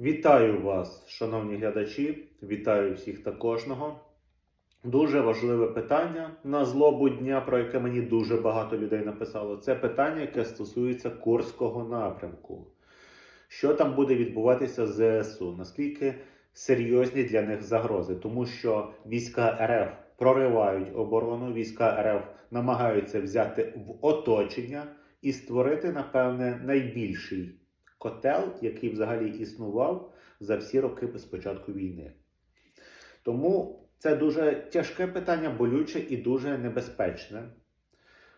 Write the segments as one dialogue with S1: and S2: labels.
S1: Вітаю вас, шановні глядачі, вітаю всіх та кожного. Дуже важливе питання на злобу дня, про яке мені дуже багато людей написало. Це питання, яке стосується Курського напрямку. Що там буде відбуватися з ЗСУ? Наскільки серйозні для них загрози? Тому що війська РФ проривають оборону, війська РФ намагаються взяти в оточення і створити, напевне, найбільший котел, який взагалі існував за всі роки з початку війни. Тому це дуже тяжке питання, болюче і дуже небезпечне.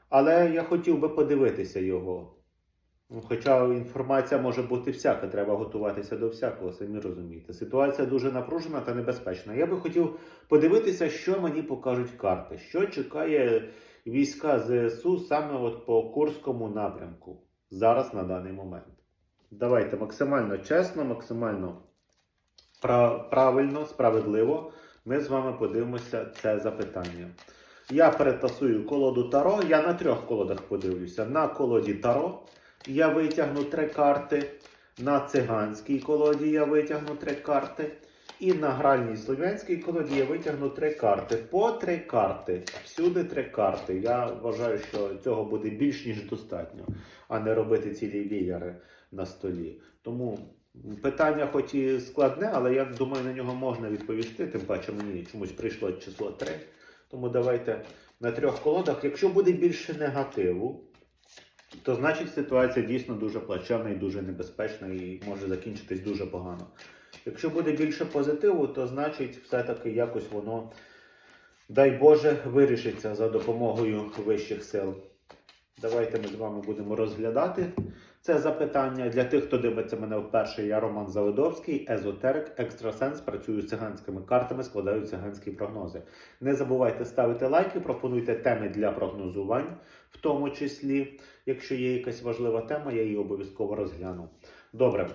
S1: Але я хотів би подивитися його. Хоча інформація може бути всяка, треба готуватися до всякого, самі розумієте. Ситуація дуже напружена та небезпечна. Я би хотів подивитися, що мені покажуть карти, що чекає війська ЗСУ саме от по Курському напрямку зараз на даний момент. Давайте максимально чесно, максимально правильно, справедливо. Ми з вами подивимося це запитання. Я перетасую колоду Таро. Я на трьох колодах подивлюся. На колоді Таро я витягну три карти. На циганській колоді я витягну три карти. І на гральній слов'янській колоді я витягну три карти. По три карти. Всюди три карти. Я вважаю, що цього буде більш ніж достатньо, а не робити цілі віяри на столі. Тому питання, хоч і складне, але я думаю, на нього можна відповісти. Тим паче мені чомусь прийшло число 3. Тому давайте на трьох колодах. Якщо буде більше негативу, то значить ситуація дійсно дуже плачевна і дуже небезпечна і може закінчитись дуже погано. Якщо буде більше позитиву, то значить все-таки якось воно, дай Боже, вирішиться за допомогою вищих сил. Давайте ми з вами будемо розглядати це запитання. Для тих, хто дивиться мене вперше, я Роман Завидовський, езотерик, екстрасенс, працюю з циганськими картами, складаю циганські прогнози. Не забувайте ставити лайки, пропонуйте теми для прогнозувань, в тому числі, якщо є якась важлива тема, я її обов'язково розгляну. Добре.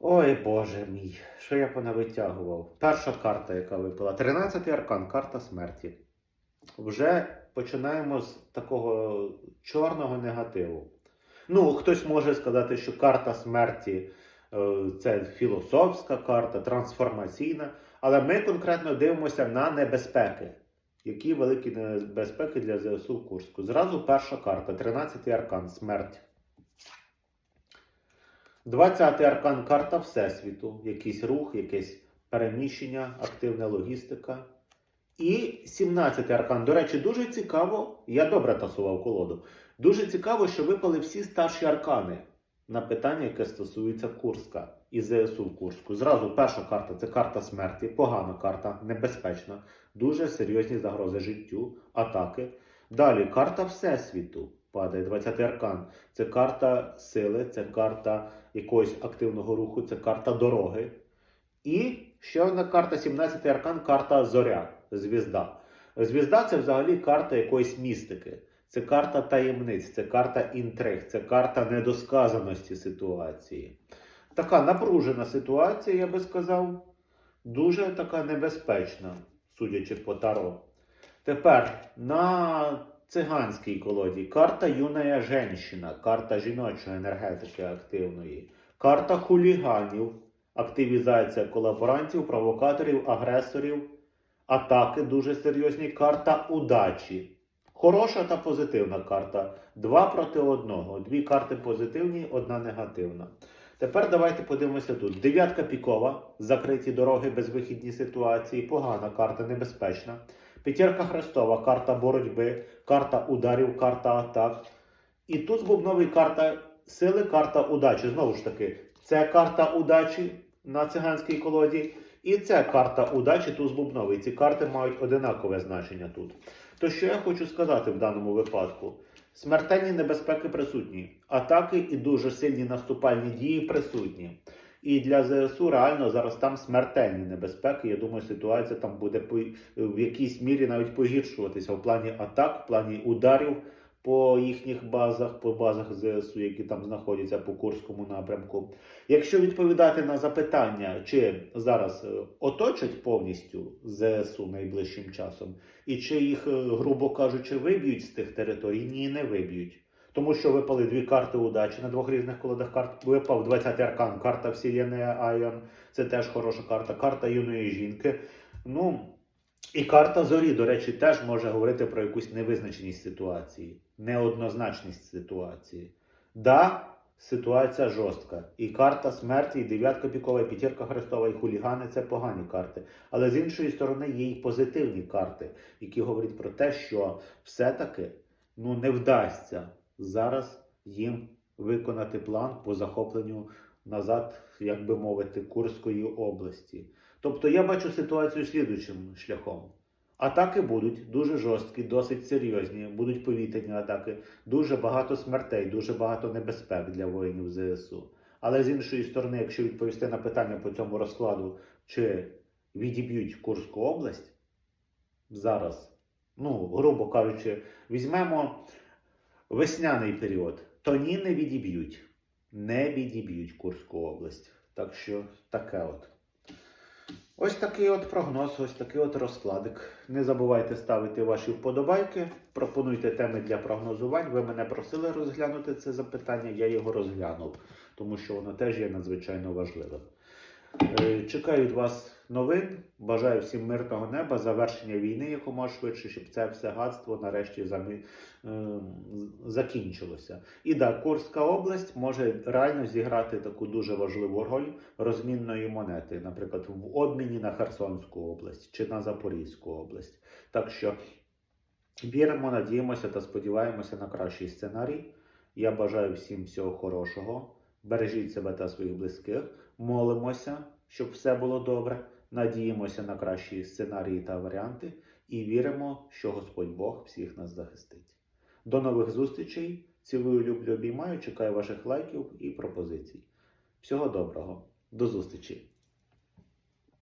S1: Ой, Боже мій, що я понавитягував? Перша карта, яка випала. 13-й аркан, карта смерті. Вже починаємо з такого чорного негативу. Ну, хтось може сказати, що карта смерті е, це філософська карта, трансформаційна, але ми конкретно дивимося на небезпеки. Які великі небезпеки для ЗСУ Курську? Зразу перша карта, 13-й аркан, смерть. 20-й аркан карта Всесвіту, якийсь рух, якесь переміщення, активна логістика. І 17-й аркан. До речі, дуже цікаво, я добре тасував колоду. Дуже цікаво, що випали всі старші аркани на питання, яке стосується Курська і ЗСУ в Курську. Зразу перша карта це карта смерті, погана карта, небезпечна, дуже серйозні загрози життю, атаки. Далі карта Всесвіту падає, 20-й аркан. Це карта сили, це карта якогось активного руху, це карта дороги. І ще одна карта, 17-й аркан, карта зоря, звізда. Звізда це взагалі карта якоїсь містики. Це карта таємниць, це карта інтриг, це карта недосказаності ситуації. Така напружена ситуація, я би сказав, дуже така небезпечна, судячи по таро. Тепер на циганській колоді карта юная женщина, карта жіночої енергетики активної, карта хуліганів, активізація колаборантів, провокаторів, агресорів, атаки дуже серйозні, карта удачі. Хороша та позитивна карта. Два проти одного. Дві карти позитивні, одна негативна. Тепер давайте подивимося тут. Дев'ятка пікова, закриті дороги, безвихідні ситуації, погана карта, небезпечна. П'ятірка хрестова, карта боротьби, карта ударів, карта атак. І тут бубновий карта сили, карта удачі. Знову ж таки, це карта удачі на циганській колоді. І це карта удачі, туз бубновий. Ці карти мають одинакове значення тут. То що я хочу сказати в даному випадку? Смертельні небезпеки присутні, атаки і дуже сильні наступальні дії присутні. І для ЗСУ реально зараз там смертельні небезпеки. Я думаю, ситуація там буде в якійсь мірі навіть погіршуватися в плані атак, в плані ударів по їхніх базах, по базах ЗСУ, які там знаходяться по Курському напрямку. Якщо відповідати на запитання, чи зараз е, оточать повністю ЗСУ найближчим часом, і чи їх, е, грубо кажучи, виб'ють з тих територій, ні, не виб'ють. Тому що випали дві карти удачі на двох різних колодах карт. Випав 20-й аркан, карта Вселенної Айон. Це теж хороша карта. Карта юної жінки. Ну, і карта зорі, до речі, теж може говорити про якусь невизначеність ситуації, неоднозначність ситуації. Да, ситуація жорстка. І карта смерті, і дев'ятка пікова, і п'ятірка хрестова, і хулігани це погані карти. Але з іншої сторони є і позитивні карти, які говорять про те, що все-таки ну, не вдасться зараз їм виконати план по захопленню назад, як би мовити, Курської області. Тобто я бачу ситуацію слідуючим шляхом. Атаки будуть дуже жорсткі, досить серйозні, будуть повітряні атаки, дуже багато смертей, дуже багато небезпек для воїнів ЗСУ. Але з іншої сторони, якщо відповісти на питання по цьому розкладу, чи відіб'ють Курську область зараз, ну, грубо кажучи, візьмемо весняний період, то ні, не відіб'ють. Не відіб'ють Курську область. Так що таке от. Ось такий от прогноз, ось такий от розкладик. Не забувайте ставити ваші вподобайки, пропонуйте теми для прогнозувань. Ви мене просили розглянути це запитання, я його розглянув, тому що воно теж є надзвичайно важливим. Е, Чекаю від вас новин. Бажаю всім мирного неба, завершення війни якомога швидше, щоб це все гадство нарешті замі... е, закінчилося. І да, Курська область може реально зіграти таку дуже важливу роль розмінної монети, наприклад, в обміні на Херсонську область чи на Запорізьку область. Так що віримо, надіємося та сподіваємося на кращий сценарій. Я бажаю всім всього хорошого. Бережіть себе та своїх близьких. Молимося, щоб все було добре. Надіємося на кращі сценарії та варіанти і віримо, що Господь Бог всіх нас захистить. До нових зустрічей. Цілую, люблю, обіймаю. Чекаю ваших лайків і пропозицій. Всього доброго. До зустрічі!